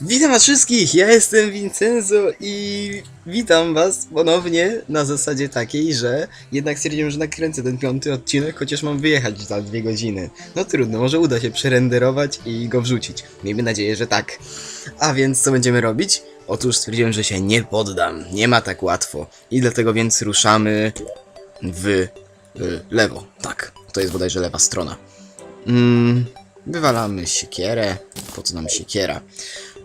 Witam was wszystkich, ja jestem Vincenzo i witam was ponownie na zasadzie takiej, że jednak stwierdziłem, że nakręcę ten piąty odcinek, chociaż mam wyjechać za dwie godziny. No trudno, może uda się przerenderować i go wrzucić. Miejmy nadzieję, że tak. A więc co będziemy robić? Otóż stwierdziłem, że się nie poddam, nie ma tak łatwo. I dlatego więc ruszamy w y, lewo. Tak, to jest bodajże lewa strona. Mm, wywalamy siekierę. Po co nam siekiera?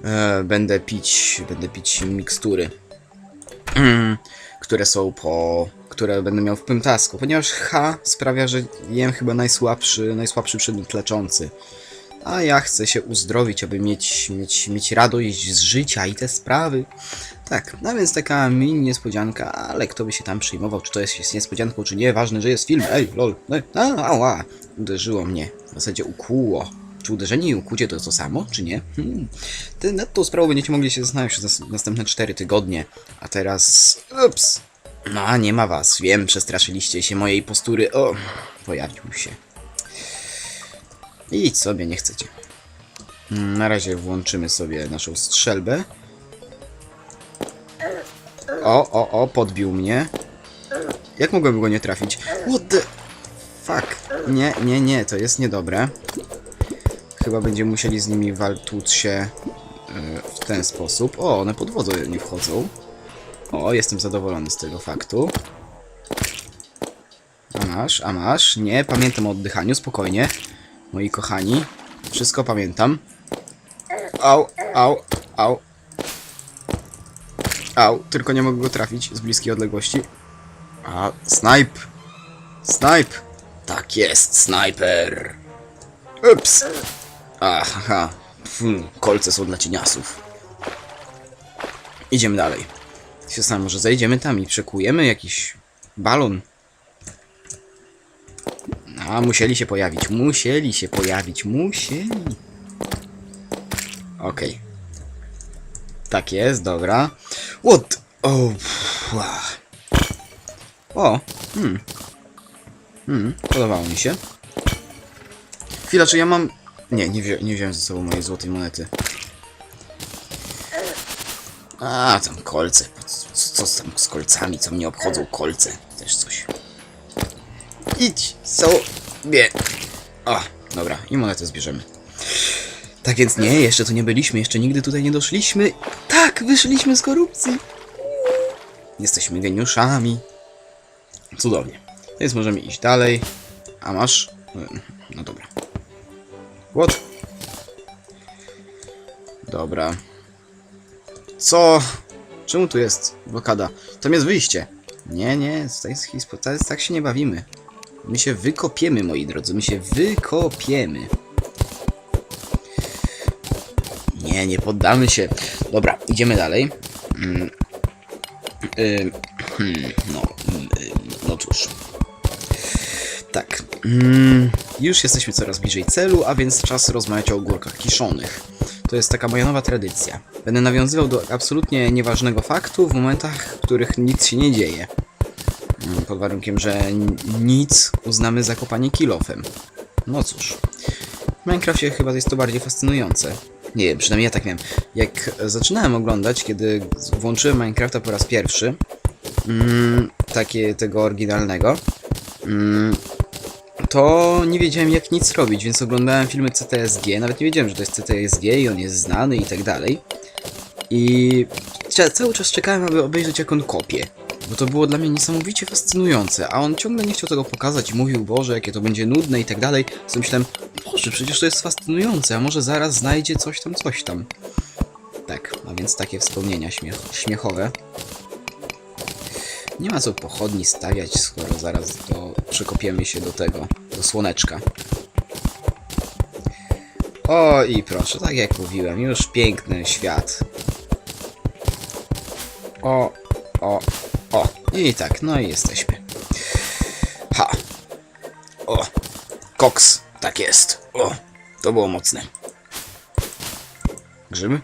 E, będę pić, będę pić mikstury, które są po, które będę miał w pymtasku, ponieważ H sprawia, że jem chyba najsłabszy, najsłabszy przedmiot leczący. A ja chcę się uzdrowić, aby mieć, mieć, mieć radość z życia i te sprawy. Tak, no więc taka mini niespodzianka, ale kto by się tam przejmował, czy to jest, jest niespodzianką, czy nie, ważne, że jest film. Ej, lol, ej, a, ała, uderzyło mnie, w zasadzie ukłuło. Czy uderzenie i ukłucie to to samo, czy nie? Hmm. Ty, nad tą sprawą będziecie mogli się zastanawiać przez nas- następne 4 tygodnie. A teraz... Ups! No, nie ma was. Wiem, przestraszyliście się mojej postury. O, pojawił się. Idź sobie, nie chcecie. Mm, Na razie włączymy sobie naszą strzelbę. O, o, o, podbił mnie. Jak mogłem go nie trafić? What the... Fuck. Nie, nie, nie, to jest niedobre. Chyba będziemy musieli z nimi walczyć się e, w ten sposób. O, one pod wodę nie wchodzą. O, jestem zadowolony z tego faktu. A masz, a masz. Nie, pamiętam o oddychaniu, spokojnie. Moi kochani. Wszystko pamiętam. Au, au, au. Au, tylko nie mogę go trafić z bliskiej odległości. A, snipe. Snipe. Tak jest, snajper. Ups. Aha, hmm, kolce są dla cieniasów. Idziemy dalej. Się sam, może zejdziemy tam i przekujemy jakiś balon. A, musieli się pojawić, musieli się pojawić, musieli. Okej. Tak jest, dobra. What? O, ła. o, hmm. Hmm, podobało mi się. Chwila, czy ja mam... Nie, nie, wzią nie wziąłem ze sobą mojej złotej monety. A, tam kolce. Co, co tam z kolcami? Co mnie obchodzą kolce? Też coś. Idź sobie. O, dobra. I monetę zbierzemy. Tak więc nie, jeszcze tu nie byliśmy, jeszcze nigdy tutaj nie doszliśmy. Tak, wyszliśmy z korupcji. Jesteśmy geniuszami. Cudownie. Więc możemy iść dalej. A masz? No dobra. What? Dobra. Co? Czemu tu jest blokada? Tam jest wyjście. Nie, nie, to jest- tak się nie bawimy. My się wykopiemy, moi drodzy, my się wykopiemy. Nie, nie poddamy się. Dobra, idziemy dalej. Mm. Hmm, no, ym, no cóż. Tak. Mm, już jesteśmy coraz bliżej celu, a więc czas rozmawiać o ogórkach kiszonych. To jest taka moja nowa tradycja. Będę nawiązywał do absolutnie nieważnego faktu w momentach, w których nic się nie dzieje. Mm, Pod warunkiem, że nic uznamy za kopanie kilofem. No cóż. W Minecrafcie chyba jest to bardziej fascynujące. Nie wiem, przynajmniej ja tak miałem. Jak zaczynałem oglądać, kiedy włączyłem Minecrafta po raz pierwszy, mm, takie tego oryginalnego, mm, to nie wiedziałem jak nic robić, więc oglądałem filmy CTSG, nawet nie wiedziałem, że to jest CTSG i on jest znany i tak dalej. I cały czas czekałem, aby obejrzeć jak on kopie. Bo to było dla mnie niesamowicie fascynujące, a on ciągle nie chciał tego pokazać i mówił, Boże, jakie to będzie nudne i tak dalej. Więc myślałem, Boże, przecież to jest fascynujące, a może zaraz znajdzie coś tam, coś tam. Tak, a więc takie wspomnienia śmiech śmiechowe. Nie ma co pochodni stawiać, skoro zaraz to przekopiemy się do tego, do słoneczka. O i proszę, tak jak mówiłem, już piękny świat. O, o, o. I tak, no i jesteśmy. Ha. O, koks, tak jest. O, to było mocne. Grzyby?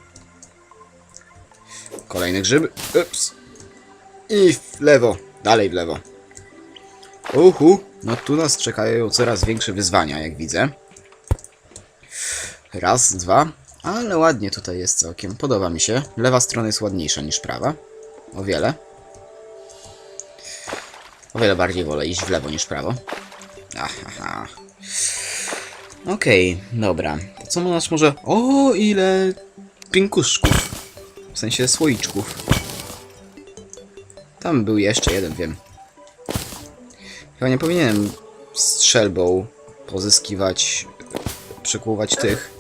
Kolejne grzyby. Ups. I w lewo, dalej w lewo. Uhu, no tu nas czekają coraz większe wyzwania, jak widzę. Raz, dwa. Ale ładnie tutaj jest całkiem. Podoba mi się. Lewa strona jest ładniejsza niż prawa. O wiele. O wiele bardziej wolę iść w lewo niż prawo. Aha. Okej, dobra. To co masz może... O, ile pinkuszków. W sensie słoiczków. Tam był jeszcze jeden, wiem. Chyba nie powinienem strzelbą pozyskiwać, przykuwać tych.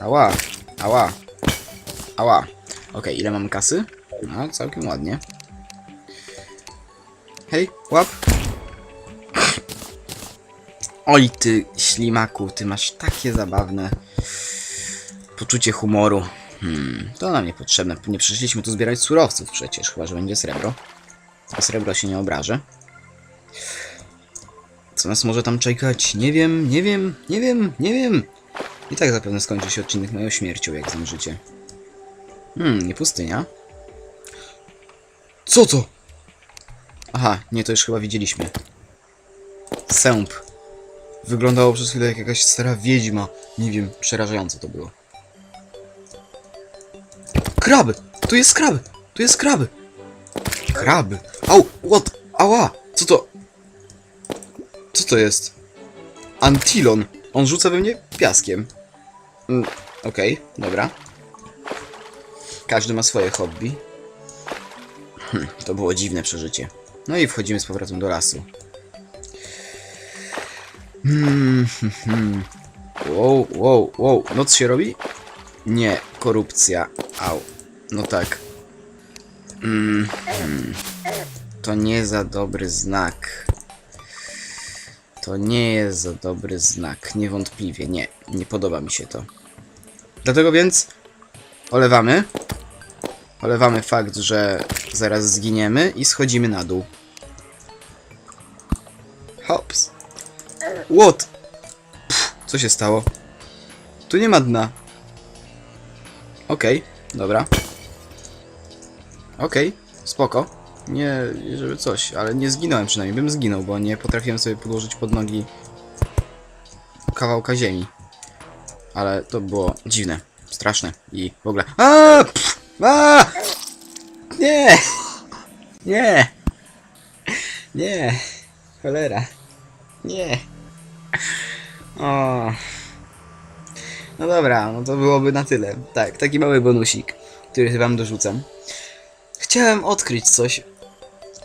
Ała, ała, ała. Okej, ile mam kasy? No, całkiem ładnie. Hej, łap. Oj, ty ślimaku, ty masz takie zabawne poczucie humoru. Hmm, to nam niepotrzebne. Nie przyszliśmy tu zbierać surowców przecież, chyba że będzie srebro. A srebro się nie obrażę. Co nas może tam czekać? Nie wiem, nie wiem, nie wiem, nie wiem. I tak zapewne skończy się odcinek moją śmiercią, jak zdążycie. Hmm, nie pustynia. Co to? Aha, nie, to już chyba widzieliśmy. Sęp. Wyglądało przez chwilę jak jakaś stara wiedźma. Nie wiem, przerażające to było. Kraby! Tu jest kraby! Tu jest kraby! Kraby! Au! What? Ała! Co to? Co to jest? Antilon. On rzuca we mnie piaskiem. Mm, Okej, dobra. Każdy ma swoje hobby. Hm, to było dziwne przeżycie. No i wchodzimy z powrotem do lasu. Hmm, hmm, hmm. Wow, wow, wow. Noc się robi? Nie, korupcja. Au. No tak. Mm, hmm. To nie za dobry znak. To nie jest za dobry znak. Niewątpliwie, nie. Nie podoba mi się to. Dlatego więc olewamy. Olewamy fakt, że zaraz zginiemy i schodzimy na dół. Hops. What? Pff, co się stało? Tu nie ma dna. Okej, dobra. Okej, spoko. Nie, żeby coś, ale nie zginąłem przynajmniej. Bym zginął, bo nie potrafiłem sobie podłożyć pod nogi kawałka ziemi. Ale to było dziwne, straszne i w ogóle. A! Pff, a! Nie! Nie! Nie! Cholera. Nie. O. No dobra, no to byłoby na tyle. Tak, taki mały bonusik, który wam dorzucam. Chciałem odkryć coś,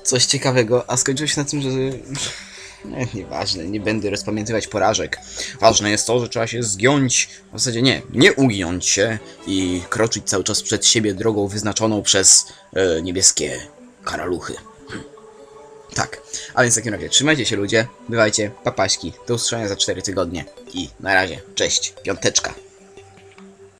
coś ciekawego, a skończyło się na tym, że... Nie, nieważne, nie będę rozpamiętywać porażek. Ważne jest to, że trzeba się zgiąć, w zasadzie nie, nie ugiąć się i kroczyć cały czas przed siebie drogą wyznaczoną przez e, niebieskie karaluchy. Tak, a więc w takim razie trzymajcie się ludzie, bywajcie, papaśki, do usłyszenia za 4 tygodnie i na razie, cześć, piąteczka.